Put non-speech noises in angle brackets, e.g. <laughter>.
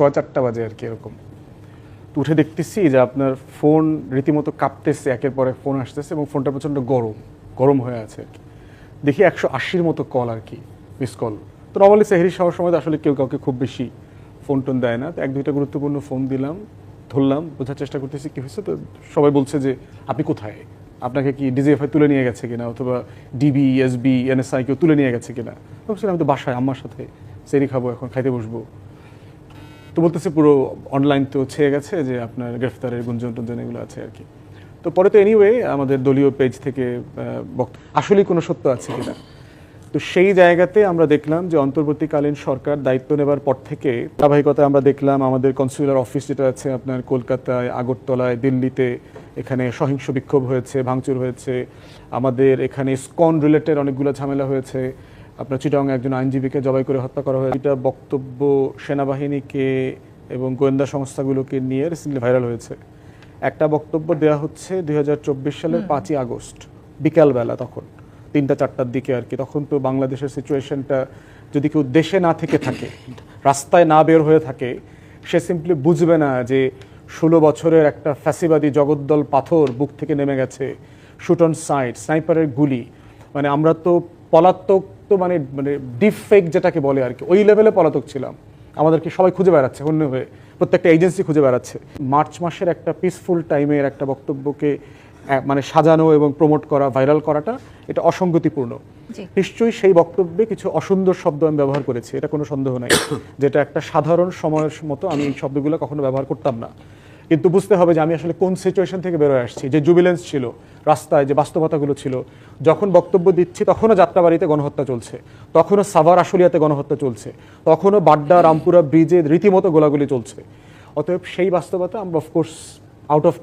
সোয়া চারটা বাজে আর কি এরকম। তো উঠে দেখতেছি যে আপনার ফোন রীতিমতো কাঁপতেছে একের পর এক ফোন আসতেছে এবং ফোনটা প্রচণ্ড গরম গরম হয়ে আছে আর কি। দেখি একশো আশির মতো কল আর কি মিস কল তো নর্মালি সেহরি খাওয়ার সময় তো আসলে কেউ কাউকে খুব বেশি ফোন টোন দেয় না। তো এক দুইটা গুরুত্বপূর্ণ ফোন দিলাম ধরলাম বোঝার চেষ্টা করতেছি কি হয়েছে। তো সবাই বলছে যে আপনি কোথায়? আপনাকে কি ডিজিএফআই তুলে নিয়ে গেছে কিনা? অথবা ডিবি এসবি এনএসআই কেউ তুলে নিয়ে গেছে কিনা? তো বলছিলাম, আমি তো বাসায় আম্মার সাথে। সেরি খাব এখন খাইতে বসবো। তো বলতেছে পুরো অনলাইন তো ছেয়ে গেছে যে আপনার গ্রেফতারের গুঞ্জন টুঞ্জন এগুলো আছে আর কি। তো পরে তো এনিওয়ে আমাদের দলীয় পেজ থেকে বক্তব্য আসলেই কোনো সত্য আছে কিনা? তো সেই জায়গাতে আমরা দেখলাম যে অন্তর্বর্তীকালীন সরকার দায়িত্ব নেবার পর থেকে ধারাবাহিকতায় আমরা দেখলাম আমাদের কনসুলার অফিস যেটা আছে, আপনার কলকাতায়, আগরতলায়, দিল্লিতে এখানে সহিংস বিক্ষোভ হয়েছে, ভাঙচুর হয়েছে। আমাদের এখানে স্কন রিলেটেড অনেকগুলো ঝামেলা হয়েছে। আপনার চিটং একজন আইনজীবীকে জবাই করে হত্যা করা হয়েছে। এটা বক্তব্য সেনাবাহিনীকে এবং গোয়েন্দা সংস্থাগুলোকে নিয়ে রিসেন্টলি ভাইরাল হয়েছে। একটা বক্তব্য দেওয়া হচ্ছে দুই হাজার চব্বিশ সালের পাঁচই আগস্ট বিকালবেলা তখন তিনটা চারটার দিকে আর কি। তখন তো বাংলাদেশের সিচুয়েশনটা যদি কেউ দেশে না থেকে থাকে রাস্তায় না বের হয়ে থাকে সে সিম্পলি বুঝবে না যে ষোলো বছরের একটা ফ্যাসিবাদী জগদ্দল পাথর বুক থেকে নেমে গেছে শুট অন সাইড স্নাইপারের গুলি। মানে আমরা তো পলাতক তো মানে মানে ডিপ ফেক যেটাকে বলে আর কি ওই লেভেলে পলাতক ছিলাম। আমাদেরকে সবাই খুঁজে বেড়াচ্ছে অন্য হয়ে প্রত্যেকটা এজেন্সি খুঁজে বেড়াচ্ছে। মার্চ মাসের একটা পিসফুল টাইমের একটা বক্তব্যকে মানে সাজানো এবং প্রমোট করা ভাইরাল করাটা এটা অসঙ্গতিপূর্ণ। নিশ্চয়ই সেই বক্তব্যে কিছু অসুন্দর শব্দ আমি ব্যবহার করেছি এটা কোনো সন্দেহ নাই। <coughs> যেটা একটা সাধারণ সময়ের মতো আমি এই শব্দগুলো কখনো ব্যবহার করতাম না। কিন্তু বুঝতে হবে যে আমি আসলে কোন সিচুয়েশন থেকে বেরোয় আসছি। যে জুবিলেন্স ছিল, রাস্তায় যে বাস্তবতাগুলো ছিল, যখন বক্তব্য দিচ্ছি তখনও যাত্রাবাড়িতে গণহত্যা চলছে। তখনও সাভার আশুলিয়াতে গণহত্যা চলছে। তখনও বাড্ডা, রামপুরা ব্রিজে রীতিমতো গোলাগুলি চলছে। অতএব সেই বাস্তবতা আমরা অফকোর্স আউট অফ